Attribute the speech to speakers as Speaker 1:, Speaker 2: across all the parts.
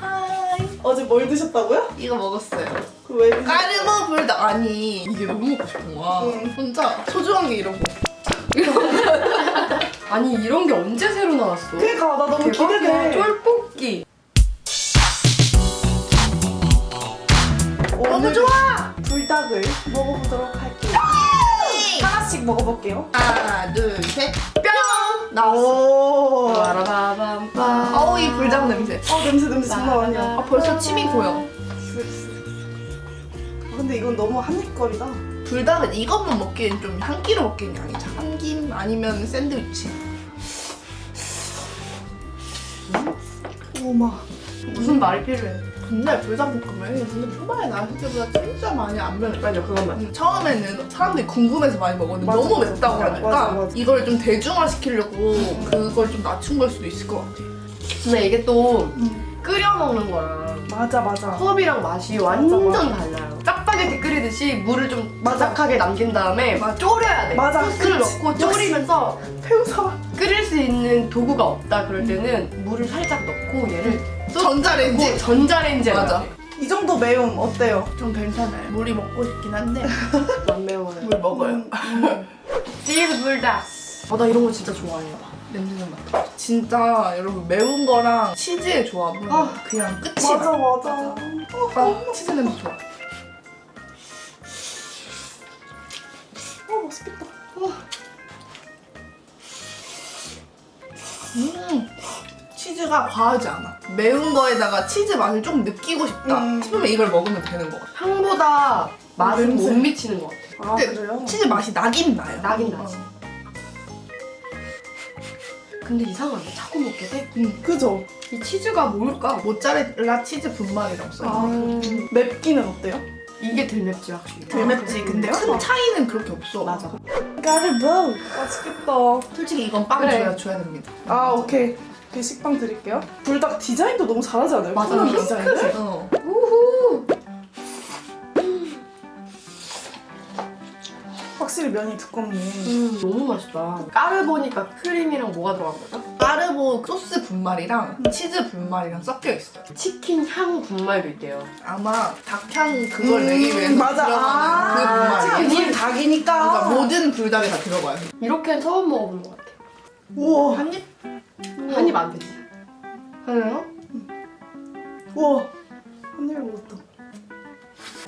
Speaker 1: 하이.
Speaker 2: 어제 뭘 드셨다고요?
Speaker 1: 이거 먹었어요.
Speaker 2: 그왜 드셨어요?
Speaker 1: 까르보 불닭 아니 이게 너무 먹고 싶은 거야.
Speaker 2: 응.
Speaker 1: 혼자 소중한 게 이런 거.
Speaker 3: 아니 이런 게 언제 새로 나왔어?
Speaker 2: 그니까 나 너무
Speaker 3: 대박이야.
Speaker 2: 기대돼.
Speaker 3: 쫄볶이.
Speaker 1: 너무
Speaker 2: 오늘
Speaker 1: 좋아.
Speaker 2: 불닭을 먹어보도록 할게요. 하나씩 먹어볼게요.
Speaker 1: 하나 둘 셋. 뿅. 나왔어.
Speaker 2: 오.
Speaker 3: 빠라바밤빰.
Speaker 1: 어우 이 불닭 냄새.
Speaker 2: 어 냄새 냄새 장난 아니야.
Speaker 1: 아 벌써 침이 고여.
Speaker 2: 근데 이건 너무 한입거리다.
Speaker 1: 불닭은 이것만 먹기엔 좀 한 끼로 먹기엔 양이 작아. 한김 아니면 샌드위치.
Speaker 2: 오마.
Speaker 3: 무슨 말이 필요해?
Speaker 1: 근데 불닭볶음면이 근데 초반에 나왔을 때보다 진짜 많이 안 맵다.
Speaker 3: 맞아 그것만.
Speaker 1: 음, 처음에는 사람들이 궁금해서 많이 먹었는데
Speaker 2: 맞아,
Speaker 1: 너무
Speaker 2: 맞아.
Speaker 1: 맵다고
Speaker 2: 맞아,
Speaker 1: 하니까
Speaker 2: 맞아, 맞아.
Speaker 1: 이걸 좀 대중화 시키려고 그걸 좀 낮춘 걸 수도 있을 것 같아.
Speaker 3: 근데 이게 또
Speaker 2: 음.
Speaker 3: 끓여 먹는 거랑
Speaker 2: 맞아 맞아.
Speaker 3: 컵이랑 맛이 완전
Speaker 2: 맞아.
Speaker 3: 달라요. 짜파게티 끓이듯이 물을 좀
Speaker 2: 맞아.
Speaker 3: 바삭하게 남긴 다음에 졸여야 돼.
Speaker 2: 맞아.
Speaker 3: 소스를
Speaker 2: 그치.
Speaker 3: 넣고 졸이면서
Speaker 2: 태우사.
Speaker 3: 끓일 수 있는 도구가 없다 그럴 때는 물을 살짝 넣고 얘를
Speaker 1: 전자레인지.
Speaker 3: 전자레인지에
Speaker 1: 맞아.
Speaker 3: 넣어야 돼.
Speaker 2: 이 정도 매움 어때요?
Speaker 1: 좀 괜찮아요. 물이 먹고 싶긴 한데
Speaker 3: 안 매워요.
Speaker 1: 물 먹어요.
Speaker 2: 음.
Speaker 3: 치즈 불닭. 어, 나 이런 거 진짜 좋아해요.
Speaker 1: 냄새 좀 맡아. 진짜 여러분 매운 거랑 치즈의 조합은
Speaker 2: 아.
Speaker 1: 그냥 끝이야.
Speaker 2: 맞아 맞아.
Speaker 1: 아, 치즈 냄새 좋아.
Speaker 2: 맛있겠다.
Speaker 1: 음. 치즈가 과하지 않아. 매운 거에다가 치즈 맛을 좀 느끼고 싶다
Speaker 2: 음.
Speaker 1: 싶으면 이걸 먹으면 되는 거 같아.
Speaker 3: 향보다 맛은
Speaker 2: 냄새.
Speaker 3: 못 미치는 것 같아.
Speaker 2: 아
Speaker 1: 근데
Speaker 2: 그래요?
Speaker 1: 치즈 맛이 나긴 나요.
Speaker 3: 나긴 나지.
Speaker 1: 어.
Speaker 3: 근데 이상하네. 자꾸 먹게 돼.
Speaker 1: 음.
Speaker 2: 그죠?
Speaker 3: 이 치즈가 뭘까?
Speaker 1: 모짜렐라 치즈 분말이라고 써.
Speaker 2: 아 맵기는 어때요?
Speaker 3: 이게 덜 맵지 확실히.
Speaker 2: 덜 맵지 근데요?
Speaker 1: 큰 차이는 그렇게 없어.
Speaker 3: 맞아.
Speaker 2: 까르보. 맛있겠다.
Speaker 1: 솔직히 이건 빵
Speaker 3: 그래.
Speaker 1: 줘야 줘야 됩니다.
Speaker 2: 아 오케이. 오케이 식빵 드릴게요. 불닭 디자인도 너무 잘하지 않아요?
Speaker 3: 맞아.
Speaker 2: 푸른 디자인을?
Speaker 1: 어.
Speaker 3: 우후.
Speaker 2: 확실히 면이 두껍네.
Speaker 3: 음 너무 맛있다. 까르보니까 크림이랑 뭐가 들어간 거죠?
Speaker 1: 까르보 소스 분말이랑 치즈 분말이랑 섞여 있어요.
Speaker 3: 치킨 향 분말도 있대요.
Speaker 1: 아마 닭향 그걸
Speaker 2: 음,
Speaker 1: 내기 위해서
Speaker 2: 맞아.
Speaker 1: 들어가는
Speaker 2: 아,
Speaker 1: 그 분말이에요.
Speaker 2: 치킨 닭이니까.
Speaker 1: 그러니까 모든 불닭에 다 들어가요.
Speaker 3: 이렇게는 처음 먹어보는 것 같아.
Speaker 2: 우와.
Speaker 1: 한 입?
Speaker 3: 한 입 안 되지.
Speaker 1: 하나요?
Speaker 2: 우와. 한 입에 먹었다.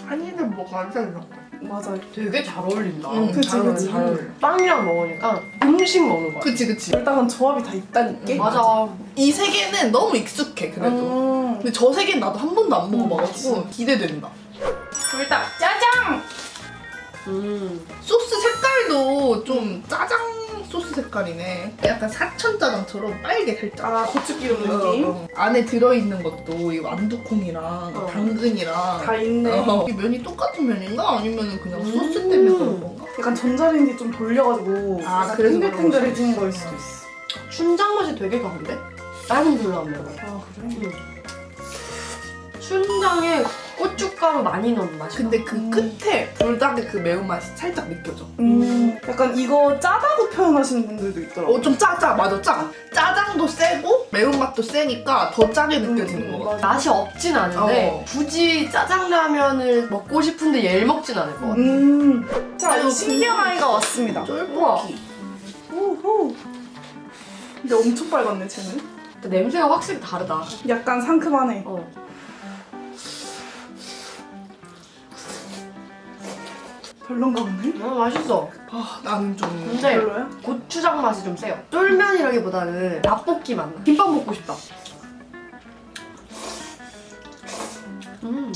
Speaker 1: 한 입은 뭐 감사해요.
Speaker 2: 맞아요.
Speaker 3: 되게 잘 어울린다.
Speaker 1: 응,
Speaker 2: 그치,
Speaker 1: 잘 어울려,
Speaker 2: 그치.
Speaker 1: 잘 어울려.
Speaker 3: 빵이랑 먹으니까 음식 먹는 거야.
Speaker 1: 그치 그치.
Speaker 2: 불닭은 조합이 다 있다니까.
Speaker 1: 음,
Speaker 3: 맞아.
Speaker 1: 이세 개는 너무 익숙해 그래도.
Speaker 2: 음.
Speaker 1: 근데 저세 개는 나도 한 번도 안 먹어봐가지고
Speaker 2: 음,
Speaker 1: 기대된다.
Speaker 2: 불닭 짜장.
Speaker 3: 음.
Speaker 1: 소스 색깔도 좀 짜장 소스 색깔이네. 약간 사천 짜장처럼 빨개 살짝.
Speaker 2: 아 고추기름
Speaker 1: 어,
Speaker 2: 느낌.
Speaker 1: 어. 안에 들어있는 것도 이 완두콩이랑
Speaker 3: 어.
Speaker 1: 당근이랑
Speaker 2: 다 있네.
Speaker 1: 어. 이 면이 똑같은 면인가? 아니면 그냥
Speaker 3: 음.
Speaker 1: 소스 때문에 그런 건가?
Speaker 2: 약간 전자레인지 좀 돌려가지고
Speaker 1: 아,
Speaker 2: 약간
Speaker 1: 그래서 그런
Speaker 2: 거일
Speaker 1: 거지.
Speaker 2: 수도 있어.
Speaker 3: 춘장 맛이 되게 강한데? 나는 별로 안 매워.
Speaker 2: 아 그래?
Speaker 3: 음. 춘장에 고춧가루 많이 넣은 맛이.
Speaker 1: 근데 그
Speaker 2: 음.
Speaker 1: 끝에 불닭의 그 매운맛이 살짝 느껴져.
Speaker 2: 음. 약간 이거 짜다고 표현하시는 분들도 있더라고.
Speaker 1: 어, 좀 짜짜. 맞아, 짜. 짜장도 세고 매운맛도 세니까 더 짜게 느껴지는
Speaker 2: 음,
Speaker 1: 거 같아.
Speaker 3: 맛이 없진 않은데
Speaker 1: 어.
Speaker 3: 굳이 짜장라면을 먹고 싶은데 얘를 먹진 않을 것 같아.
Speaker 2: 음. 자, 신기한 아이가 왔습니다.
Speaker 1: 쫄볶이.
Speaker 2: 근데 엄청 빨갛네, 쟤는.
Speaker 3: 근데 냄새가 확실히 다르다.
Speaker 2: 약간 상큼하네.
Speaker 3: 어.
Speaker 2: 별론가 보네.
Speaker 3: 어, 맛있어.
Speaker 1: 아, 나는 좀.
Speaker 3: 근데
Speaker 2: 별로야?
Speaker 3: 고추장 맛이 좀 세요. 쫄면이라기보다는 라볶이 맛 나. 김밥 먹고 싶다. 음.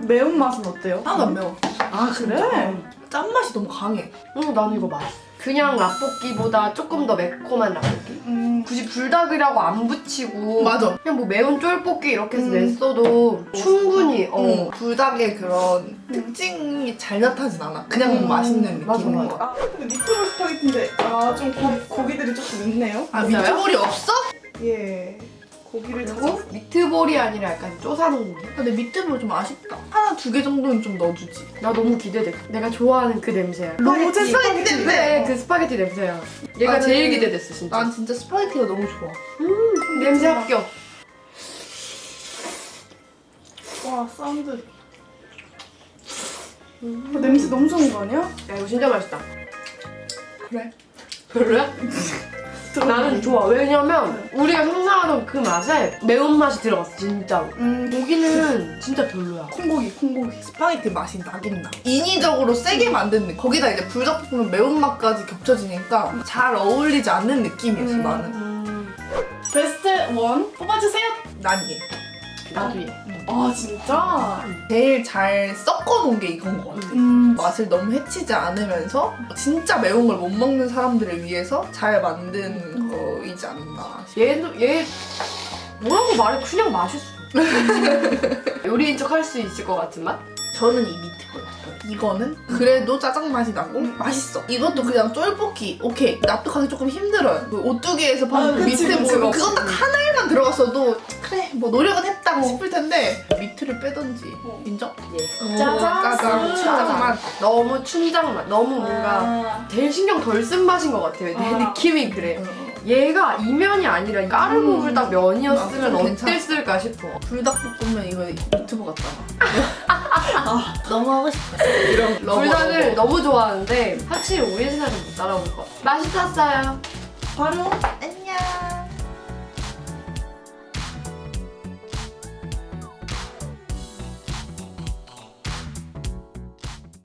Speaker 2: 매운맛은 어때요?
Speaker 1: 하나도 안 매워.
Speaker 2: 아, 그래?
Speaker 1: 짠맛이 너무 강해.
Speaker 3: 음, 나는 이거 맛있어. 그냥 라볶이보다 조금 더 매콤한 라볶이?
Speaker 2: 음.
Speaker 3: 굳이 불닭이라고 안 붙이고
Speaker 1: 맞아.
Speaker 3: 그냥 뭐 매운 쫄볶이 이렇게 해서
Speaker 2: 음.
Speaker 3: 냈어도 충분히 어.
Speaker 1: 어, 불닭의 그런 특징이 잘 나타나진 않아. 그냥
Speaker 2: 음,
Speaker 1: 맛있는
Speaker 3: 맞아,
Speaker 1: 느낌인
Speaker 3: 맞아.
Speaker 1: 거.
Speaker 2: 아, 근데 미트볼 스파게티인데, 아, 좀 고, 고기들이 조금 있네요.
Speaker 1: 아? 미트볼이 없어?
Speaker 2: 예. 고기를
Speaker 3: 그리고 미트볼이 아니라 약간 쪼사놓은 거. 아,
Speaker 1: 근데 밑에볼 좀 아쉽다. 하나 두 개 정도는 좀 넣어주지.
Speaker 3: 나 너무 기대돼. 내가 좋아하는 그 냄새야.
Speaker 2: 로제
Speaker 1: 스파게티 냄새.
Speaker 3: 네, 그 스파게티 냄새야. 얘가
Speaker 1: 나는-
Speaker 3: 제일 기대됐어 진짜.
Speaker 1: 난 진짜 스파게티가 너무 좋아.
Speaker 3: 음, 냄새 합격.
Speaker 2: 와 사운드. 음, 냄새 너무 좋은 거 아니야?
Speaker 3: 야 이거 진짜 맛있다.
Speaker 1: 그래.
Speaker 3: 별로야? 나는 좋아. 왜냐면 우리가 상상하던 그 맛에 매운맛이 들어갔어 진짜로.
Speaker 2: 음,
Speaker 3: 고기는 진짜 별로야.
Speaker 2: 콩고기, 콩고기.
Speaker 1: 스파게티 맛이 나긴 나. 인위적으로 세게 만든 느낌. 거기다 이제 불닭볶음면 매운맛까지 겹쳐지니까 잘 어울리지 않는 느낌이었어
Speaker 2: 음.
Speaker 1: 나는.
Speaker 3: 음,
Speaker 2: 베스트 원 뽑아주세요.
Speaker 1: 난 얘.
Speaker 3: 나도 얘.
Speaker 2: 아, 진짜?
Speaker 1: 제일 잘 섞어놓은 게 이건 것 같아.
Speaker 2: 음,
Speaker 1: 맛을 너무 해치지 않으면서 진짜 매운 걸 못 먹는 사람들을 위해서 잘 만든 거이지 않나.
Speaker 3: 얘도 얘 뭐라고 말해 그냥 맛있어. 요리인 척 할 수 있을 것 같은 맛?
Speaker 1: 저는 이 밑에 거였어요. 이거는 그래도 짜장 맛이 나고 맛있어. 이것도 그냥 쫄볶이. 오케이. 납득하기 조금 힘들어요. 그 오뚜기에서 파는
Speaker 2: 아,
Speaker 1: 그
Speaker 2: 그치,
Speaker 1: 밑에
Speaker 2: 그치,
Speaker 1: 뭐
Speaker 2: 그치.
Speaker 1: 그거 딱 하나에만 들어갔어도 그래 뭐 노력은 했다
Speaker 2: 어.
Speaker 1: 싶을 텐데 밑을 빼던지
Speaker 2: 어.
Speaker 1: 인정?
Speaker 3: 예.
Speaker 2: 짜장
Speaker 1: 짜장
Speaker 2: 소스.
Speaker 1: 짜장 맛.
Speaker 3: 너무 춘장 맛. 너무 뭔가
Speaker 2: 아,
Speaker 3: 제일 신경 덜 쓴 맛인 것 같아요. 내
Speaker 2: 아.
Speaker 3: 느낌이 그래.
Speaker 1: 어.
Speaker 3: 얘가 이면이 아니라 까르보
Speaker 1: 음.
Speaker 3: 불닭 면이었으면
Speaker 1: 아, 좀 괜찮아.
Speaker 3: 어땠을까 싶어.
Speaker 1: 불닭볶음면 이거 유튜브 같다. 너무 하고 싶어. 이런 러버,
Speaker 3: 불닭을
Speaker 1: 러버.
Speaker 3: 너무 좋아하는데 확실히 오리지널은 못 따라올 것 같아. 맛있었어요.
Speaker 2: 바로
Speaker 1: 안녕.